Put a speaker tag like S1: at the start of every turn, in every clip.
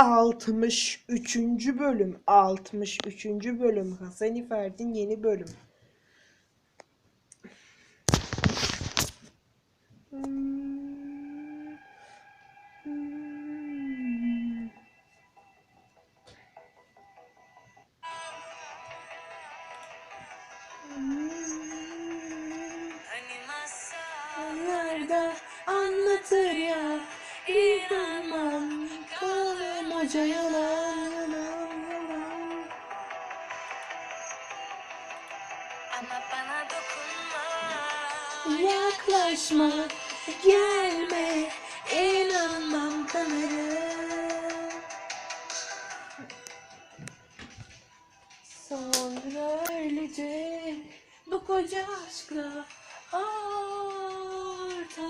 S1: 63. bölüm 63. bölüm Hasan İferdi'nin yeni bölüm. Anlatır ya İnanmam hoca yalan yalan yalan
S2: ama bana dokunma.
S1: Yaklaşma gelme inanmam kanarım Sonra öylece bu koca aşkla ortalarda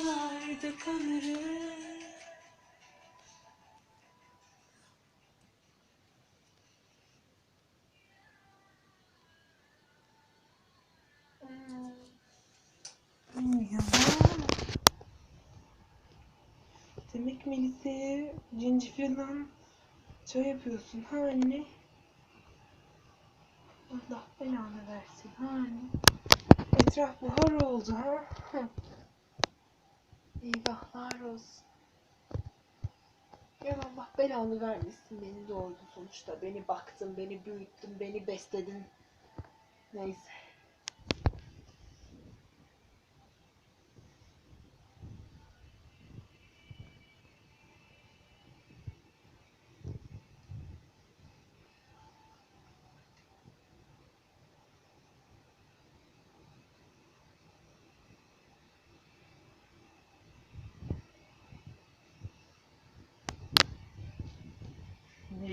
S1: kalırım Ya. Demek Melisa'ya zencefilden çay yapıyorsun ha anne? Allah belanı versin ha anne. Etraf buhar oldu ha. Eyvahlar olsun. Ya Allah belanı vermesin beni doğurdu sonuçta. Beni baktın, beni büyüttün, beni besledin. Neyse.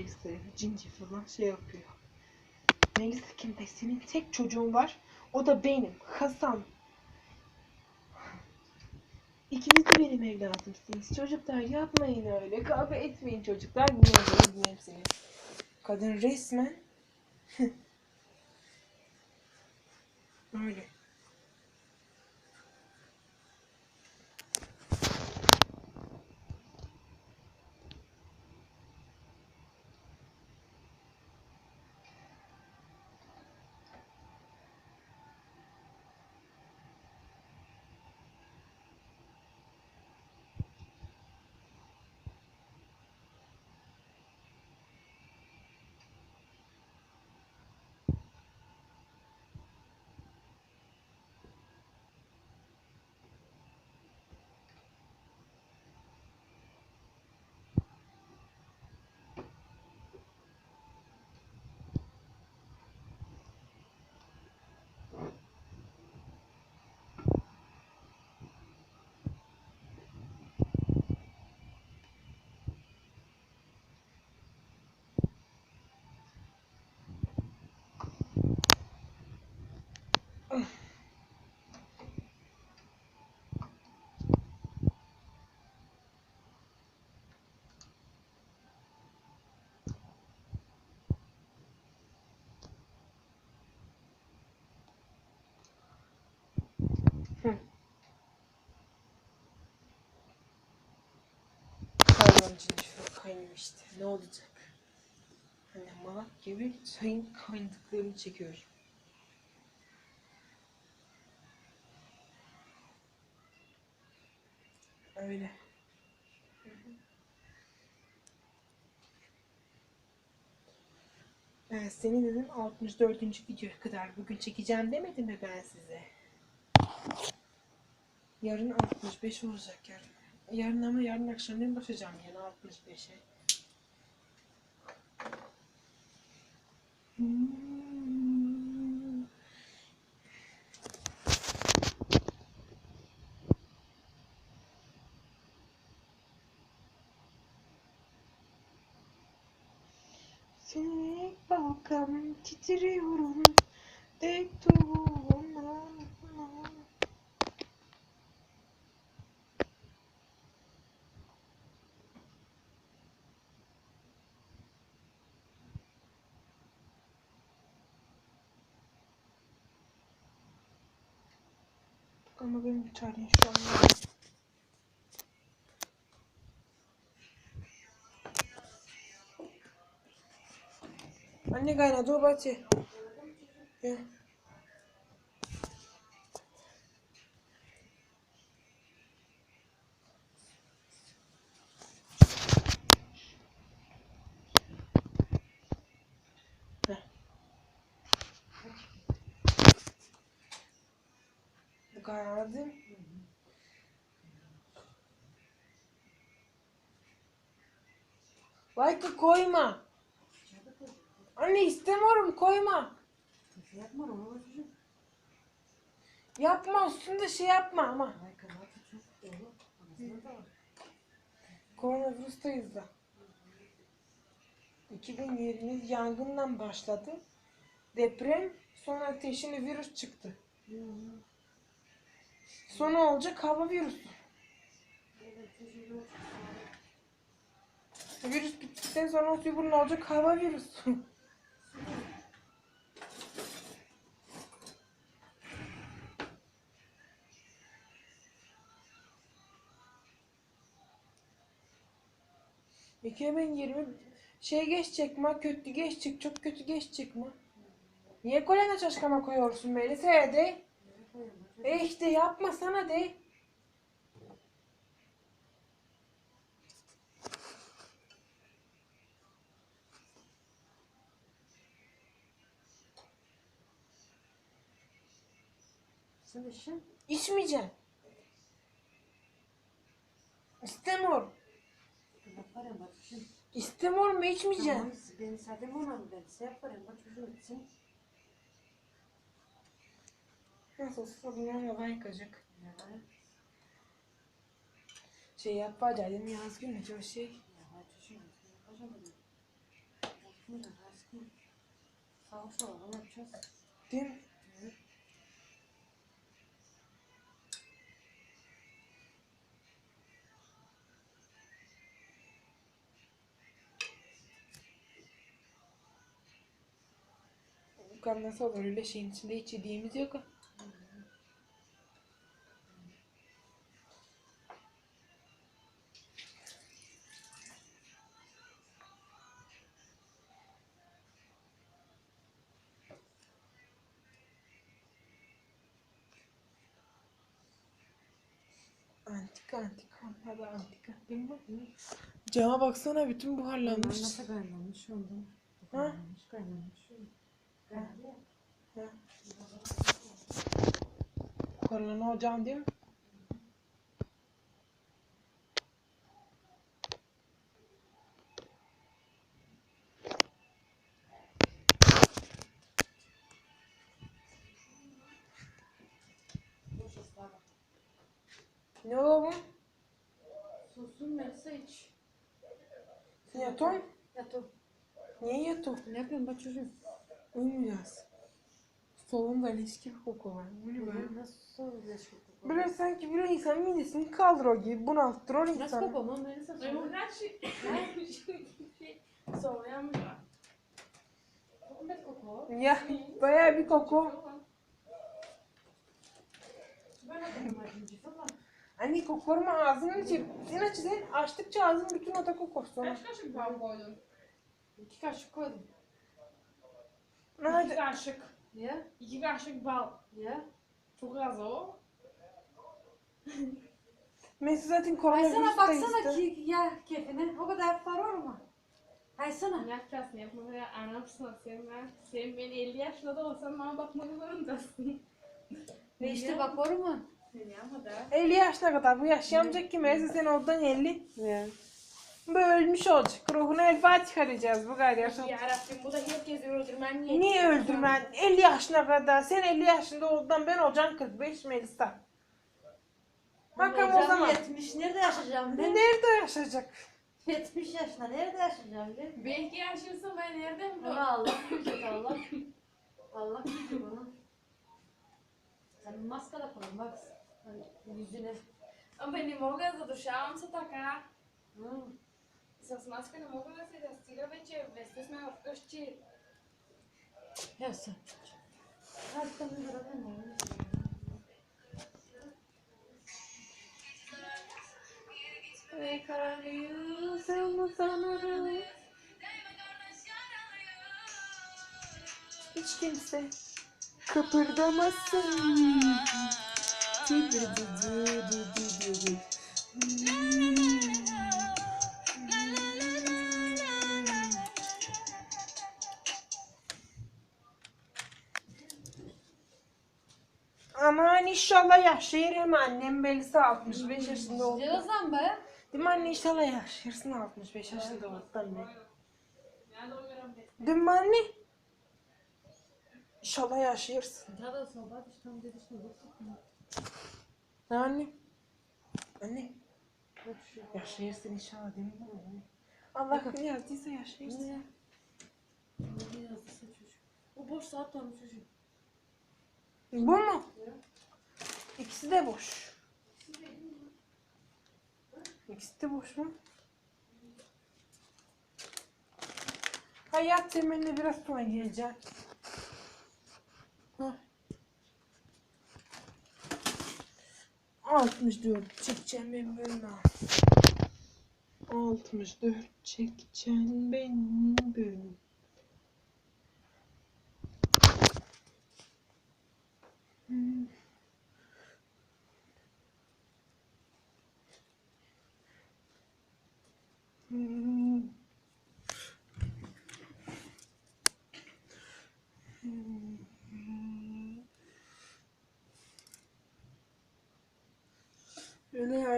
S1: Neyse cinci falan şey yapıyor. Melisa kim be? Senin tek çocuğun var. O da benim. Hasan. İkiniz de benim evladımsınız. Çocuklar yapmayın öyle. Kavga etmeyin çocuklar. Dinleyin, dinleyin seni. Kadın resmen öyle. Cinci falan kaynamıştı. Ne olacak? Hani malak gibi çayın kaynadıklarını çekiyorum. Öyle. Ben seni dedim 64. videoya kadar bugün çekeceğim demedim mi ben size? Yarın 65 olacak yarın. Yarın ama yarın akşamdan başlayacağım yine 65'e. Hmm. Seni bakalım titriyorum Tek tuğumdan Ama benim bir tane şu an. Anne kaynadı o bahçe. Yeah. Kaynadı. Like koyma. Anne istemiyorum koyma.
S3: Yapma
S1: üstünde şey yapma ama.
S3: Anasını da var.
S1: Koronavirüstayız da. 2020 yangından başladı. Deprem sonra ateşinde virüs çıktı. Sonra olacak hava
S3: çocuğum.
S1: Virüs bittikten sonra öbürün olacak hava bin yirmi şey geçecek mi? Kötü geçecek, çok kötü geçecek mi? Niye kolena çaşkama koyuyorsun Melisa de? E işte yapma sana de.
S3: Sen işin.
S1: İçmeyeceksin. İstemiyorum.
S3: Yaparım bak çocuğum.
S1: İstemiyorum içmeyeceksin.
S3: Tamam ben ona ben size yaparım bak çocuğum için.
S1: Nasıl olsa bunlarla ben yıkacak.
S3: Var.
S1: Şey yapacağım yaz günü çok şey. Değil mi? Bakalım nasıl olur öyle şeyin içinde hiç yediğimiz yok. Antika antika da antika değil mi? Cama baksana bütün buharlanmış.
S3: nasıl kaynanmış oldu?
S1: Ha?
S3: Kaynanmış kaynanmış. Kaynanmış.
S1: Ha. Korona hocam değil mi? Ne o bu?
S3: Sosun Melisa iç.
S1: Sen yatıyorsun?
S3: Yatı.
S1: Niye yatıyorsun?
S3: Ne yapıyorsun bak çocuğum?
S1: Uyumayacağız. Solunda gibi koku var. Bu ne böyle?
S3: Nasıl soğuyacak bu?
S1: Böyle sanki bir insan midesini kaldırıyor gibi bunalttırıyor
S3: Nasıl
S1: insanı.
S3: kokuyor lan Melisa?
S4: Ay bu her şey şey soğuyan mı var?
S3: Ne kokuyor?
S1: Ya bayağı bir koku.
S3: Ben de acıcı falan.
S1: Anne kokorma ağzını aç. Sen aç sen açtıkça ağzın bütün oda kokor sonra.
S4: Kaç kaşık bal koydun?
S3: İki kaşık koydum.
S4: İki kaşık.
S3: Ya?
S4: İki kaşık bal.
S3: Ya?
S4: Çok az o.
S1: Mesut zaten
S3: Ay
S1: koronavirüs
S3: sana baksana
S1: işte.
S3: ki ya keyfine. O kadar var mı? Ay sana.
S4: Ne yapacaksın yapma ya anamsın sen ben. Sen beni 50 yaşında da olsan bana bakmak zorundasın.
S3: Ve işte bak var mı?
S4: Seni ama da.
S1: 50 yaşına kadar bu yaşayamayacak ki Mesut sen oradan 50.
S3: Ya.
S1: Böyle ölmüş olacak. Ruhuna el Fatiha diyeceğiz bu kadar yaşam.
S4: Yarabbim bu da herkesi öldürmen niye?
S1: Niye öldürmen? 50 yaşına kadar. Sen 50 yaşında oldun ben olacağım 45 Melisa. Bakalım o zaman.
S3: 70 nerede yaşayacağım ben?
S1: Nerede yaşayacak?
S3: 70 yaşında nerede yaşayacağım ben?
S4: Belki yaşıyorsun ben nereden bu?
S3: Ama Allah bilecek Allah. Allah bilecek onu. Sen maske de koyun bak. Hani Yüzüne.
S4: Ама не мога, задушавам се така.
S3: С
S4: маска не мога да се застига вече. Вести сме вкъщи. Я е, е,
S3: се. Аз там не работя много.
S1: Ей, королю, се умътанарали. Hiç. Aman inşallah yaşayırım annem belisi 65 yaşında oldu.
S3: Cevazan be.
S1: Değil mi anne inşallah yaşarsın 65 yaşında oldu anne. Değil mi anne? İnşallah yaşarsın.
S3: Ya da sohbet işte tam dedi şimdi baktık mı?
S1: Ne anne? Anne. Yaşarsın inşallah değil mi anne? Allah ne yazdıysa yaşarsın.
S3: Ne? Ne yazdıysa çocuk. O boş saat olmuş çocuk.
S1: Bu mu? İkisi de boş. İkisi de boş mu? Hayat temeline biraz sonra geleceğim. Hah. 64 çekeceğim ben böyle. 64 çekeceğim ben böyle.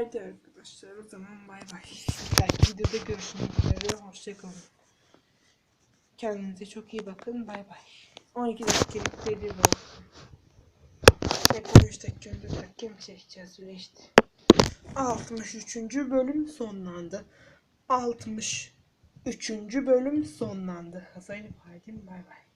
S1: Haydi arkadaşlar o zaman bay bay. Belki videoda görüşmek üzere. Hoşçakalın. Kendinize çok iyi bakın. Bay bay. 12 dakikalık video olsun. Ne 13 dakika 14 dakika mı çekeceğiz öyle işte. 63. bölüm sonlandı. 63. bölüm sonlandı. Hazayla paydım bay bay.